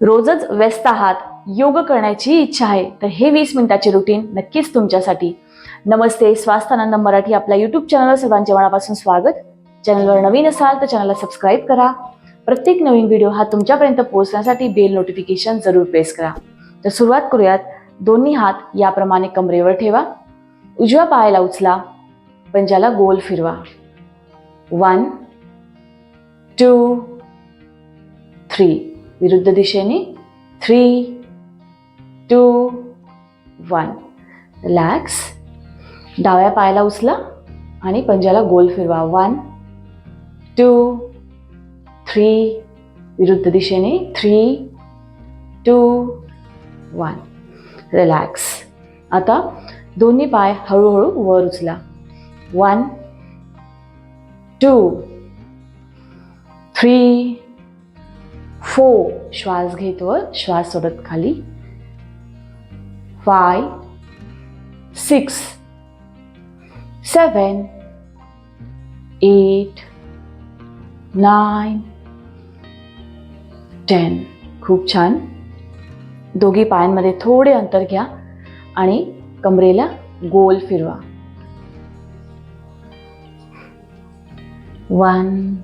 रोजच व्यस्त आहात योग करण्याची इच्छा आहे तर हे वीस मिनिटाचे रुटीन नक्कीच तुमच्यासाठी. नमस्ते स्वास्थानंद मराठी आपल्या युट्यूब चॅनलवर सर्वांच्या मनापासून स्वागत. चॅनलवर नवीन असाल तर चॅनलला सबस्क्राईब करा. प्रत्येक नवीन व्हिडिओ हा तुमच्यापर्यंत पोहोचण्यासाठी बेल नोटिफिकेशन जरूर प्रेस करा. तर सुरुवात करूयात. दोन्ही हात याप्रमाणे कमरेवर ठेवा. उजव्या पायाला उचला. पंजाला गोल फिरवा. वन टू थ्री विरुद्ध दिशेने. थ्री टू वन रिलॅक्स डाव्या पायाला उचला आणि पंजाला गोल फिरवा. वन टू थ्री विरुद्ध दिशेने. थ्री टू वन रिलॅक्स आता दोन्ही पाय हळूहळू वर उचला. वन टू थ्री फो श्वास घेतो श्वास सोडत खाली. Five six seven eight nine ten खूप छान. दोघी पायांमध्ये थोडे अंतर घ्या आणि कमरेला गोल फिरवा. वन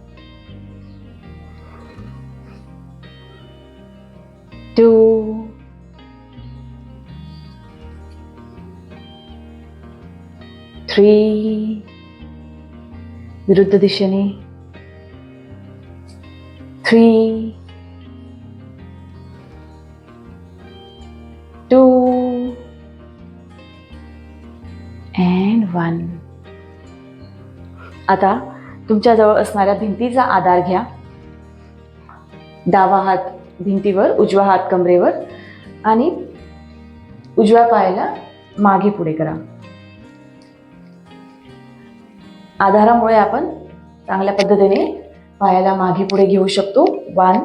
टू थ्री विरुद्ध दिशेने. थ्री टू अँड वन आता तुमच्याजवळ असणाऱ्या भिंतीचा आधार घ्या. डावा हात भिंतीवर उजवा हात कमरेवर आणि उजव्या पायाला मागे पुढे करा. आधारामुळे आपण चांगल्या पद्धतीने पायाला मागे पुढे घेऊ शकतो. One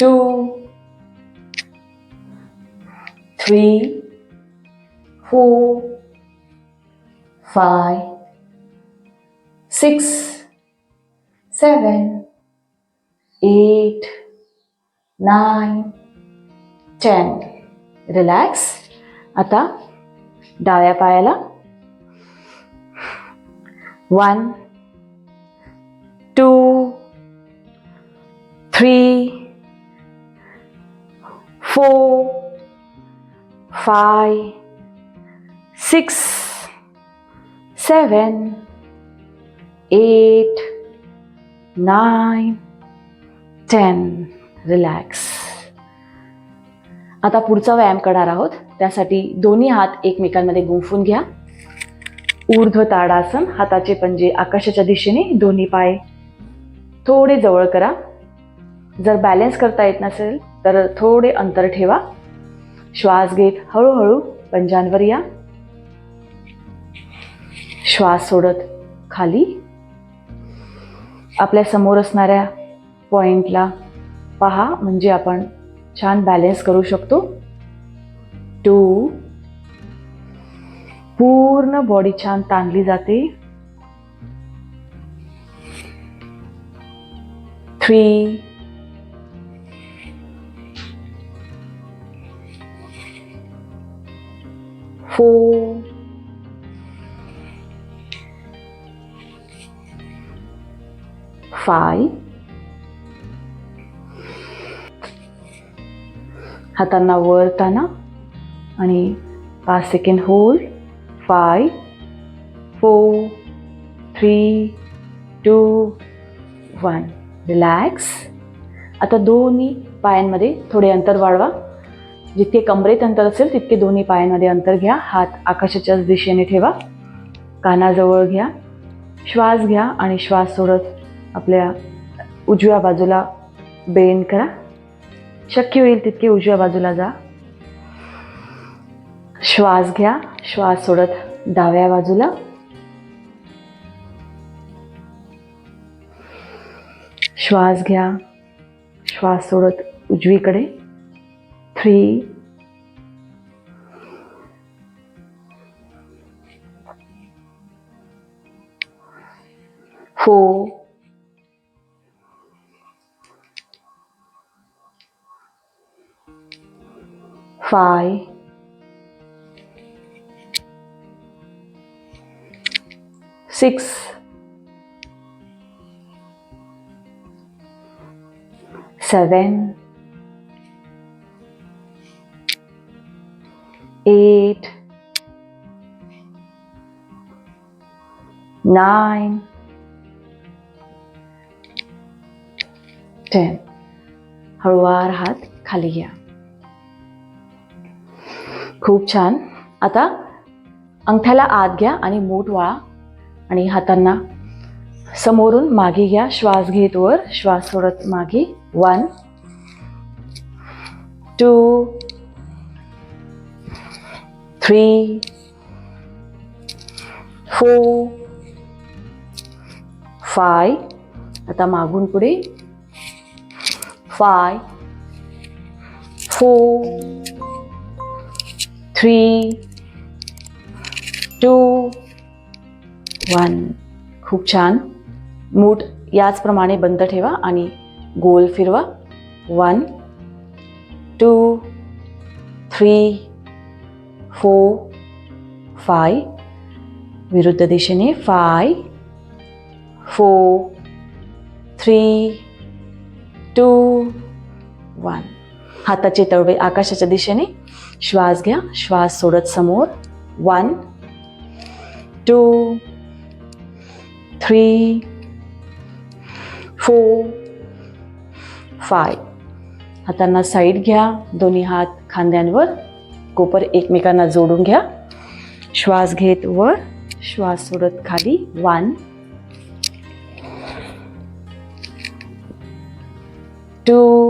two three four five six seven eight nine ten relax आता डाव्या पायाला one two three four five six seven eight nine ten relax आता पुढचा व्यायाम करणार आहोत. त्यासाठी दोन्ही हात एकमेकांमध्ये गुंफून घ्या. ऊर्ध्व ताडासन हाताचे पंजे आकाशाच्या दिशेने दोन्ही पाय थोडे जवळ करा. जर बॅलन्स करता येत नसेल तर थोडे अंतर ठेवा. श्वास घेत हळूहळू पंजांवर या. श्वास सोडत खाली. आपल्यासमोर असणाऱ्या पॉईंटला पहा म्हणजे आपण छान बॅलेन्स करू शकतो. टू पूर्ण बॉडी छान ताणली जाते. थ्री फोर फाय हातांना वळताना. आणि पाच second hold five four three two one relax आता दोन्ही पायांमध्ये थोडे अंतर वाढवा. जितके कमरेत अंतर असेल तितके दोन्ही पायांमध्ये अंतर घ्या. हात आकाशाच्याच दिशेने ठेवा. कानाजवळ घ्या. श्वास घ्या आणि श्वास सोडत आपल्या उजव्या बाजूला बेंड करा. शक्य होईल तितके उजव्या बाजूला जा. श्वास घ्या. श्वास सोडत डाव्या बाजूला. श्वास घ्या. श्वास सोडत उजवीकडे. Three four five, six, seven, eight, nine, ten. हळूवार हात खाली घ्या खूप छान. आता अंगठ्याला आत घ्या आणि मूठ वाळा आणि हातांना समोरून मागे घ्या. श्वास घेत वर श्वास सोडत मागे. One two three four five आता मागून पुढे. Five four three two one खूप छान. मूठ याचप्रमाणे बंद ठेवा आणि गोल फिरवा. One two three four five विरुद्ध दिशेने five four three two one हाताचे तळवे आकाशाच्या दिशेने. श्वास घ्या. श्वास सोडत समोर. One two three four five हातांना साईड घ्या. दोन्ही हात खांद्यांवर. कोपर एकमेकांना जोडून घ्या. श्वास घेत वर. श्वास सोडत खाली. One two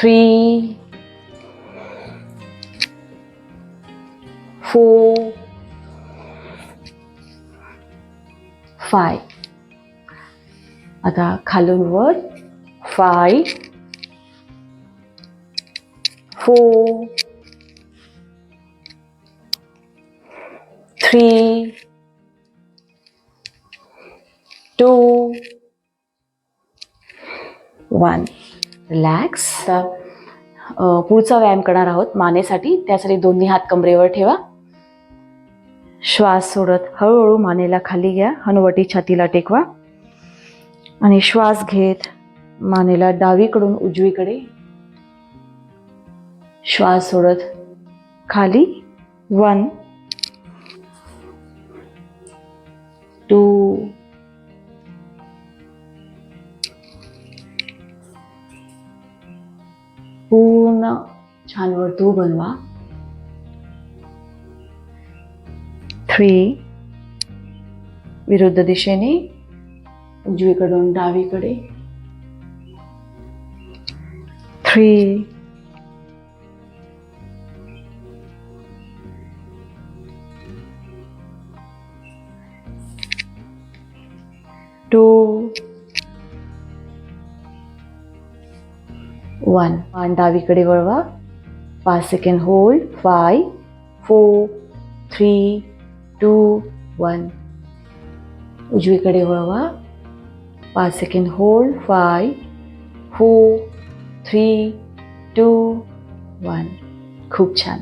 three, four, five. आता खालून वर five four three two one relax आता पुढचा व्यायाम करणार आहोत मानेसाठी. त्यासाठी दोन्ही हात कमरेवर ठेवा. श्वास सोडत हळूहळू मानेला खाली घ्या. हनुवटी छातीला टेकवा. आणि श्वास घेत मानेला डावीकडून उजवीकडे. श्वास सोडत खाली. वन टू पूर्ण छान वर्तुळ बनवा. थ्री विरुद्ध दिशेने उजवीकडून डावीकडे. थ्री टू वन मान डावीकडे वळवा. पाच second hold five four three two one उजवीकडे वळवा. पाच second hold five four three two one खूप छान.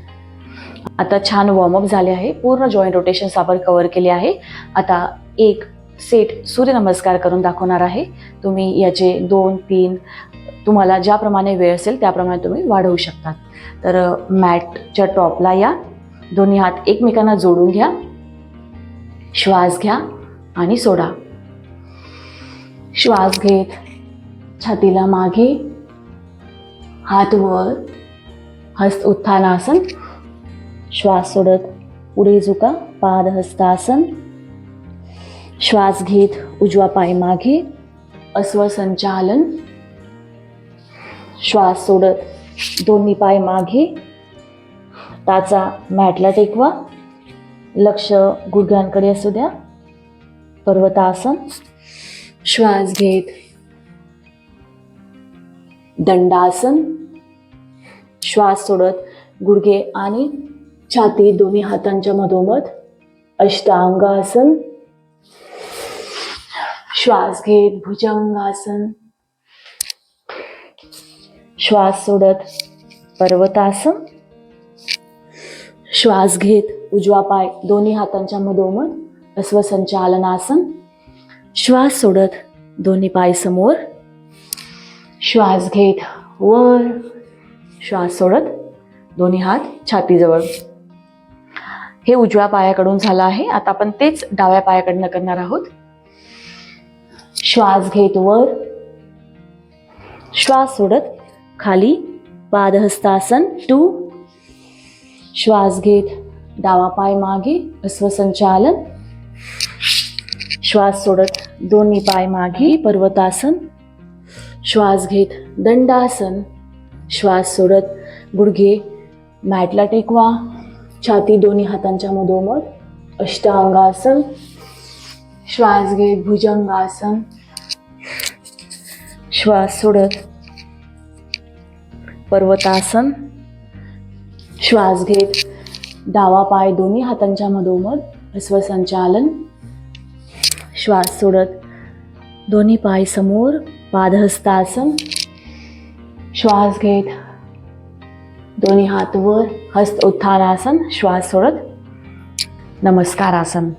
आता छान वॉर्मअप झाले आहे. पूर्ण जॉईंट रोटेशन्स आपण कवर केले आहे. आता एक सेट सूर्यनमस्कार करून दाखवणार आहे. तुम्ही याचे दोन तीन तुम्हाला ज्याप्रमाणे वेळ असेल त्याप्रमाणे तुम्ही वाढवू शकतात. तर मॅटच्या टॉपला या. दोन्ही हात एकमेकांना जोडून घ्या. श्वास घ्या आणि सोडा. श्वास घेत छातीला मागे. हात वर. हस्त उत्थानासन. श्वास सोडत पुढे झुका. पाद हस्तासन. श्वास घेत उजवा पाय मागे. अस्वसंचालन. श्वास सोडत दोन्ही पाय मागे. टाचा मॅटला टेकवा. लक्ष गुडघ्यांकडे असू द्या. पर्वतासन. श्वास घेत. दंडासन. श्वास सोडत गुडघे आणि छाती दोन्ही हातांच्या मधोमध. अष्टांगासन. श्वास घेत भुजंगासन. श्वास सोडत पर्वतासन श्वास घेत उजवा पाय दोन्ही हातांच्या मधोमध अस्वसंचालनासन श्वास सोडत दोन्ही पाय समोर. श्वास घेत वर. श्वास सोडत दोन्ही हात छातीजवळ. हे उजव्या पायाकडून झालं आहे. आता आपण तेच डाव्या पायाकडनं करणार आहोत. श्वास घेत वर. श्वास सोडत खाली पादहस्तासन टू. श्वास घेत डावा पाय मागे अस्वसंचालन. श्वास सोडत दोन्ही पाय मागे पर्वतासन. श्वास घेत दंडासन. श्वास सोडत गुडघे मॅटला टेकवा. छाती दोन्ही हातांच्या मधोमध अष्टांगासन. श्वास घेत भुजंगासन. श्वास सोडत पर्वतासन श्वास घेत डावा पाय दोन्ही हातांच्या मधोमध हस्वसंचालन श्वास सोडत दोन्ही पाय समोर पादहस्तासन श्वास घेत दोन्ही हात वर हस्त उत्थानासन श्वास सोडत नमस्कार आसन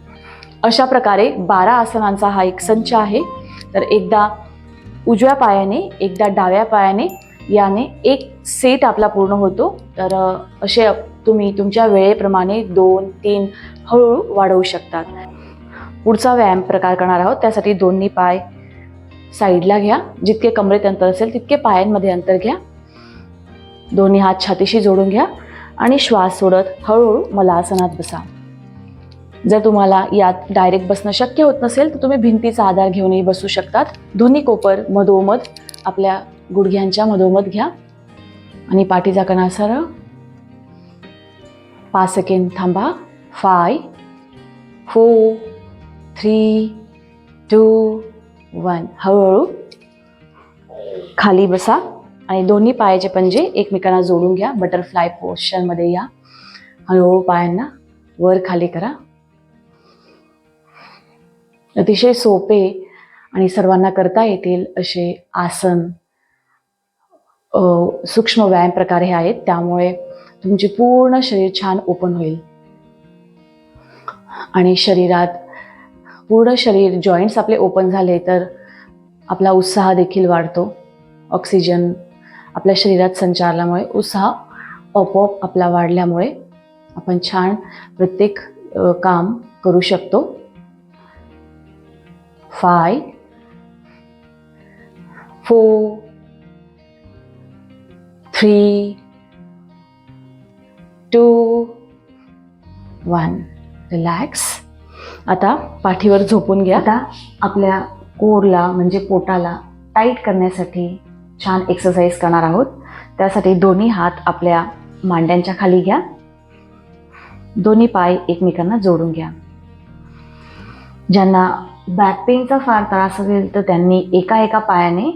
अशा प्रकारे बारा आसनांचा हा एक संच आहे. तर एकदा उजव्या पायाने एकदा डाव्या पायाने याने एक सेट आपला पूर्ण होतो. तर असे तुम्ही तुमच्या वेळेप्रमाणे दोन तीन हळूहळू वाढवू शकतात. पुढचा व्यायाम प्रकार करणार आहोत. त्यासाठी दोन्ही पाय साईडला घ्या. जितके कमरेत अंतर असेल तितके पायांमध्ये अंतर घ्या. दोन्ही हात छातीशी जोडून घ्या आणि श्वास सोडत हळूहळू मलासनात बसा. जर तुम्हाला यात डायरेक्ट बसणं शक्य होत नसेल तर तुम्ही भिंतीचा आधार घेऊनही बसू शकतात. दोन्ही कोपर मधोमध आपल्या गुडघ्यांच्या मधोमध घ्या. आणि पाठीचा कणा सरळ पाच सेकेंड थांबा. Five four three two one हळूहळू खाली बसा. आणि दोन्ही पायाचे पंजे एकमेकांना जोडून घ्या. बटरफ्लाय पोस्चरमध्ये या. हळूहळू पायांना वर खाली करा. अतिशय सोपे आणि सर्वांना करता येतील असे आसन. सूक्ष्म व्यायाम प्रकार हे आहेत. त्यामुळे तुमचे पूर्ण शरीर छान ओपन होईल. आणि शरीरात पूर्ण शरीर जॉईंट्स आपले ओपन झाले तर आपला उत्साह देखील वाढतो. ऑक्सिजन आपल्या शरीरात संचारल्यामुळे उत्साह आपोआप आपला वाढल्यामुळे आपण छान प्रत्येक काम करू शकतो. Five four three two one. Relax आता पाठीवर झोपून घ्या. आता आपल्या कोरला म्हणजे पोटाला टाईट करण्यासाठी छान एक्सरसाइज करणार आहोत. त्यासाठी दोन्ही हात आपल्या मांड्यांच्या खाली घ्या. दोन्ही पाय एकमेकांना जोडून घ्या. ज्यांना बॅक पेनचा फार त्रास असेल तर त्यांनी एका एका पायाने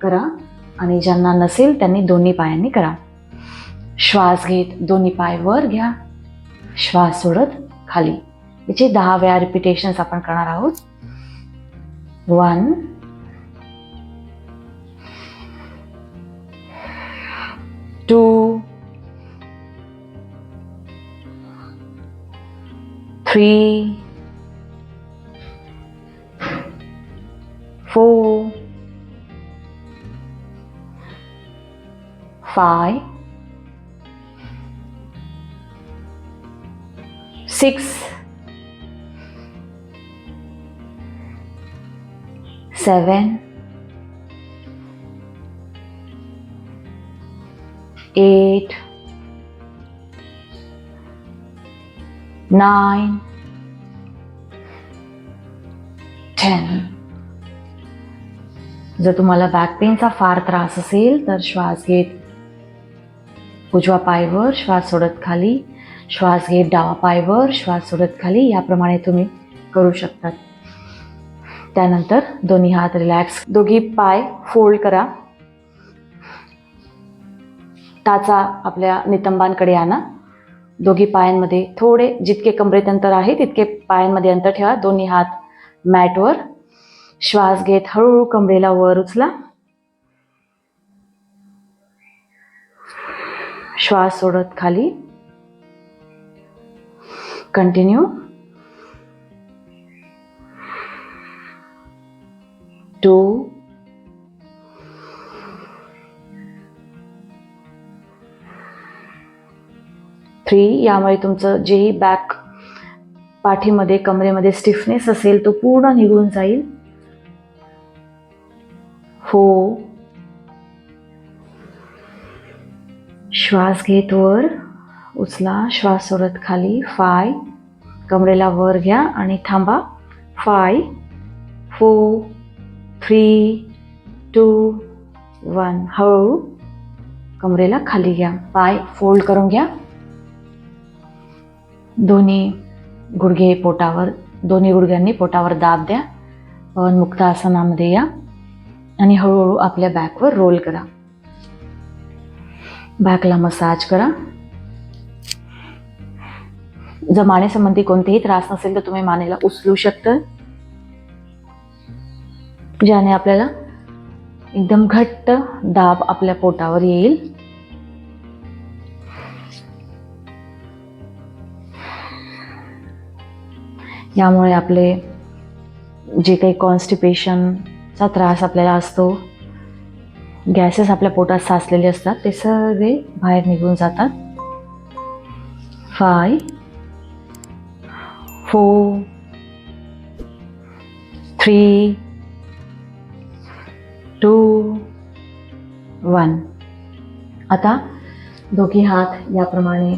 करा. आणि ज्यांना नसेल त्यांनी दोन्ही पायांनी करा. श्वास घेत दोन्ही पाय वर घ्या. श्वास सोडत खाली. याचे दहा वेळा रिपिटेशन्स आपण करणार आहोत. One two three four five, six, seven, eight, nine, ten. जर तुम्हाला बॅक पेनचा फार त्रास असेल तर श्वास घेत उजवा पायवर श्वास सोडत खाली. श्वास घेत डावा पायवर श्वास सोडत खाली. याप्रमाणे तुम्ही करू शकतात. त्यानंतर दोन्ही हात रिलॅक्स दोघी पाय फोल्ड करा. टाचा आपल्या नितंबांकडे आणा. दोघी पायांमध्ये थोडे जितके कमरेत अंतर आहे तितके पायांमध्ये अंतर ठेवा. दोन्ही हात मॅटवर. श्वास घेत हळूहळू कमरेला वर उचला. श्वास सोडत खाली. कंटिन्यू टू थ्री यामुळे तुमचं जेही बॅक पाठीमध्ये कमरेमध्ये स्टिफनेस असेल तो पूर्ण निघून जाईल. फोर श्वास घेत वर उचला श्वास सोडत खाली फाय कमरेला वर घ्या आणि थांबा. Five four three two one हळू कमरेला खाली घ्या. पाय फोल्ड करून घ्या. दोन्ही गुडघे पोटावर दोन्ही गुडघ्यांनी पोटावर दाब द्या. पवन मुक्त आसनामध्ये या. आणि हळूहळू आपल्या बॅकवर रोल करा. बॅकला मसाज करा. जर मानेसंबंधी कोणतेही त्रास नसेल तर तुम्ही मानेला उचलू शकता. ज्याने आपल्याला एकदम घट्ट दाब आपल्या पोटावर येईल. यामुळे आपले जे काही कॉन्स्टिपेशनचा त्रास आपल्याला असतो गॅसेस आपल्या पोटात साचलेले असतात ते सगळे बाहेर निघून जातात. Five four three two one आता दोघी हात याप्रमाणे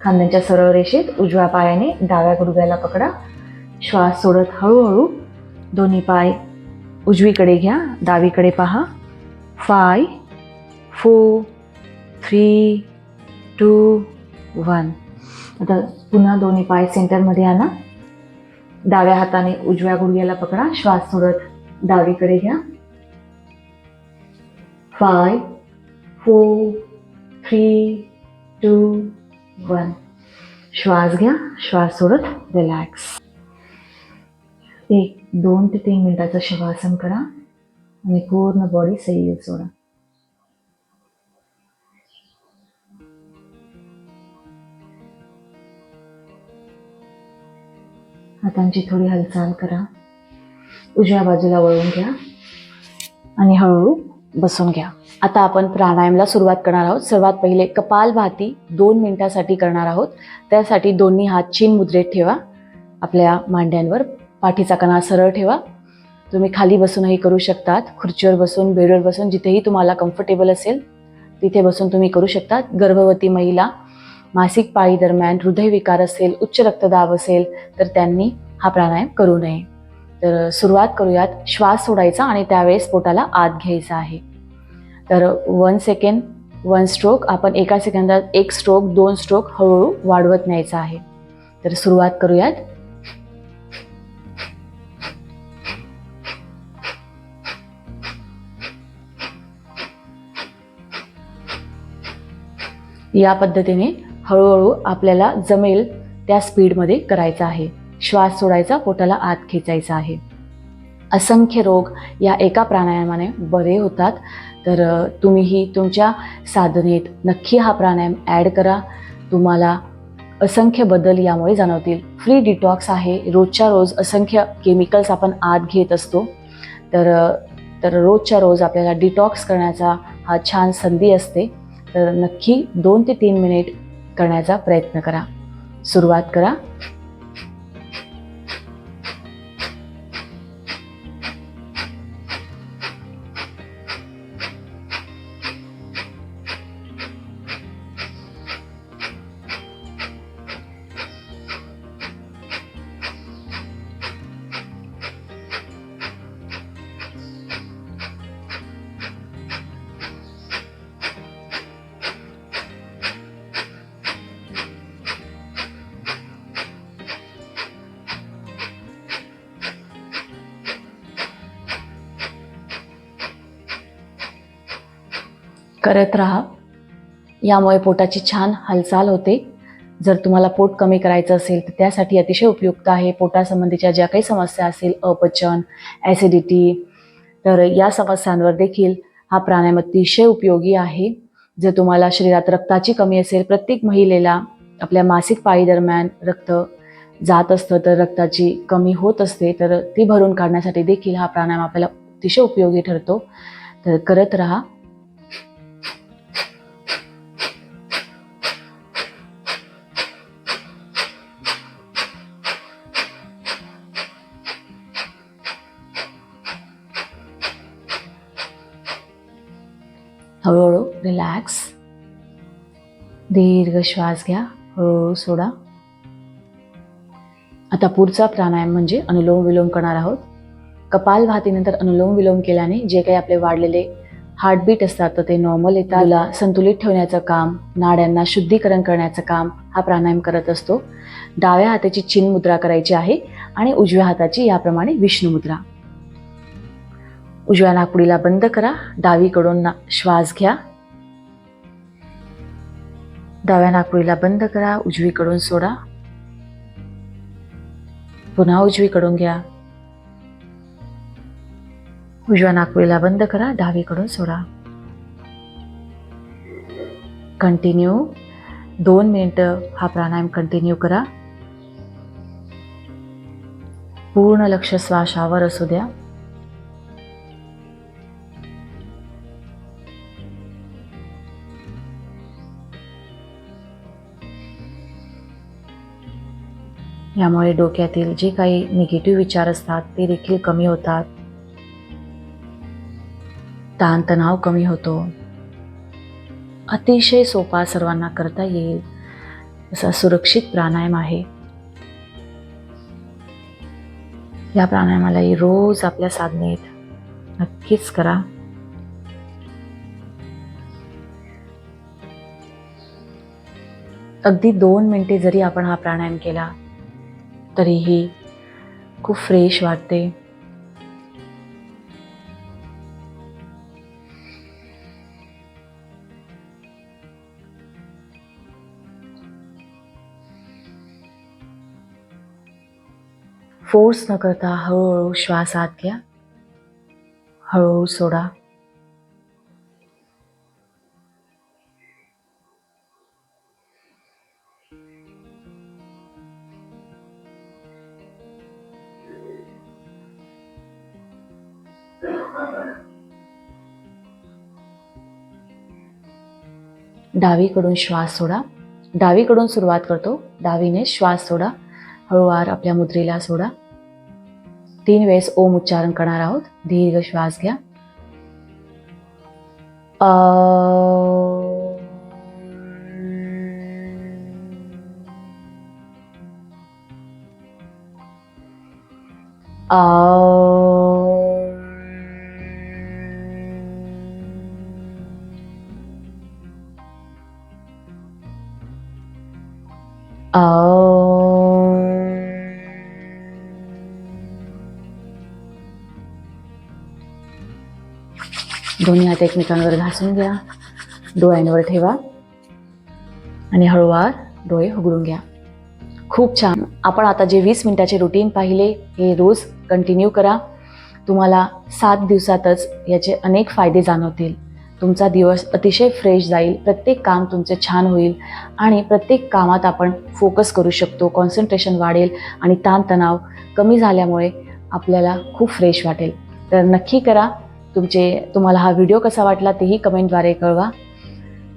खांद्याच्या सरळ रेषेत उजव्या पायाने डाव्या गुडघ्याला पकडा. श्वास सोडत हळूहळू दोन्ही पाय उजवीकडे घ्या डावीकडे पहा. Five four three two one आता पुन्हा दोन्ही पाय सेंटरमध्ये आणा. डाव्या हाताने उजव्या गुडघ्याला पकडा. श्वास सोडत डावीकडे घ्या. Five four three two one श्वास घ्या. श्वास सोडत रिलॅक्स एक दोन ते तीन मिनिटाचं शवासन करा. आणि पूर्ण बॉडी सैल सोडा. हातांची थोडी हालचाल करा. उजव्या बाजूला वळून घ्या. आणि हळूहळू बसून घ्या. आता आपण प्राणायामला सुरुवात करणार आहोत. सर्वात पहिले कपालभाती दोन मिनिटासाठी करणार आहोत. त्यासाठी दोन्ही हात चीन मुद्रेत ठेवा. आपल्या मांड्यांवर पाठीचा कणा सरळ ठेवा. तुम्ही खाली बसूनही करू शकतात खुर्चीवर बसून बेडवर बसून जिथेही तुम्हाला कम्फर्टेबल असेल तिथे बसून तुम्ही करू शकतात. गर्भवती महिला मासिक पाळी दरम्यान हृदयविकार असेल उच्च रक्तदाब असेल तर त्यांनी हा प्राणायाम करू नये. तर सुरुवात करूयात. श्वास सोडायचा आणि त्यावेळेस पोटाला आत घ्यायचा आहे. तर वन सेकंड वन स्ट्रोक आपण एका सेकंदात एक स्ट्रोक दोन स्ट्रोक हळूहळू वाढवत न्यायचा आहे. तर सुरुवात करूयात. या पद्धतीने हळूहळू आपल्याला जमेल त्या स्पीडमध्ये करायचं आहे. श्वास सोडायचा पोटाला आत खेचायचा आहे. असंख्य रोग या एका प्राणायामाने बरे होतात. तर तुम्हीही तुमच्या साधनेत नक्की हा प्राणायाम ॲड करा. तुम्हाला असंख्य बदल यामुळे जाणवतील. फ्री डिटॉक्स आहे. रोजच्या रोज असंख्य केमिकल्स आपण आत घेत असतो. तर तर रोजच्या रोज आपल्याला डिटॉक्स करण्याचा हा छान संधी असते. तर नक्की दोन ते तीन मिनिट करण्याचा प्रयत्न करा. सुरुवात करा. करत राहा. यामुळे पोटाची छान हालचाल होते. जर तुम्हाला पोट कमी करायचं असेल तर त्यासाठी अतिशय उपयुक्त आहे. पोटासंबंधीच्या ज्या काही समस्या असेल अपचन ॲसिडिटी तर या समस्यांवर देखील हा प्राणायाम अतिशय उपयोगी आहे. जर तुम्हाला शरीरात रक्ताची कमी असेल प्रत्येक महिलेला आपल्या मासिक पाळी दरम्यान रक्त जात असतं तर रक्ताची कमी होत असते तर ती भरून काढण्यासाठी देखील हा प्राणायाम आपल्याला अतिशय उपयोगी ठरतो. तर करत राहा. हळूहळू रिलॅक्स दीर्घ श्वास घ्या हळूहळू सोडा. आता पुढचा प्राणायाम म्हणजे अनुलोम विलोम करणार आहोत. कपालभातीनंतर अनुलोम विलोम केल्याने जे काही आपले वाढलेले हार्टबीट असतात तर ते नॉर्मल येतात. संतुलित ठेवण्याचं काम नाड्यांना शुद्धीकरण करण्याचं काम हा प्राणायाम करत असतो. डाव्या हाताची चिन मुद्रा करायची आहे आणि उजव्या हाताची याप्रमाणे विष्णू मुद्रा उजव्या नाकपुडीला बंद करा. डावीकडून ना श्वास घ्या. डाव्या नाकपुडीला बंद करा. उजवीकडून सोडा. पुन्हा उजवीकडून घ्या. उजव्या नाकपुडीला बंद करा. डावीकडून सोडा. कंटिन्यू दोन मिनटं हा प्राणायाम कंटिन्यू करा. पूर्ण लक्ष श्वासावर असू द्या. यामुळे डोक्यातील जे काही निगेटिव्ह विचार असतात ते देखील कमी होतात. ताणतणाव कमी होतो. अतिशय सोपा सर्वांना करता येईल असा सुरक्षित प्राणायाम आहे. या प्राणायामालाही रोज आपल्या साधनेत नक्कीच करा. अगदी दोन मिनिटे जरी आपण हा प्राणायाम केला तरीही खूप फ्रेश वाटते. फोर्स न करता हळूहळू श्वास आत घ्या. हळूहळू सोडा. डावीकडून श्वास सोडा. डावीकडून सुरुवात करतो. डावीने श्वास सोडा. हळूवार आपल्या मुद्रेला सोडा. तीन वेळेस ओम उच्चारण करणार आहोत. दीर्घ श्वास घ्या. अ हात एकमेकांवर घासून घ्या. डोळ्यांवर ठेवा. आणि हळूवार डोळे उघडून घ्या. खूप छान. आपण आता जे वीस मिनिटाचे रुटीन पाहिले हे रोज कंटिन्यू करा. तुम्हाला सात दिवसातच याचे अनेक फायदे जाणवतील. तुमचा दिवस अतिशय फ्रेश जाईल. प्रत्येक काम तुमचे छान होईल. आणि प्रत्येक कामात आपण फोकस करू शकतो. कॉन्सन्ट्रेशन वाढेल आणि ताणतणाव कमी झाल्यामुळे आपल्याला खूप फ्रेश वाटेल. तर नक्की करा. तुमचे तुम्हाला हा व्हिडिओ कसा वाटला तेही कमेंटद्वारे कळवा.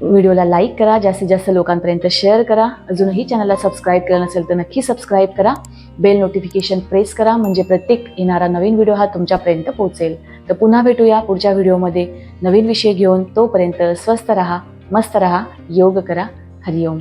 व्हिडिओला लाईक करा जास्तीत जास्त लोकांपर्यंत शेअर करा. अजूनही चॅनलला सबस्क्राईब केलं नसेल तर नक्की सबस्क्राईब करा. बेल नोटिफिकेशन प्रेस करा म्हणजे प्रत्येक येणारा नवीन व्हिडिओ हा तुमच्यापर्यंत पोहोचेल. तर पुन्हा भेटूया पुढच्या व्हिडिओमध्ये नवीन विषय घेऊन तोपर्यंत स्वस्थ रहा मस्त रहा योग करा. हरिओम.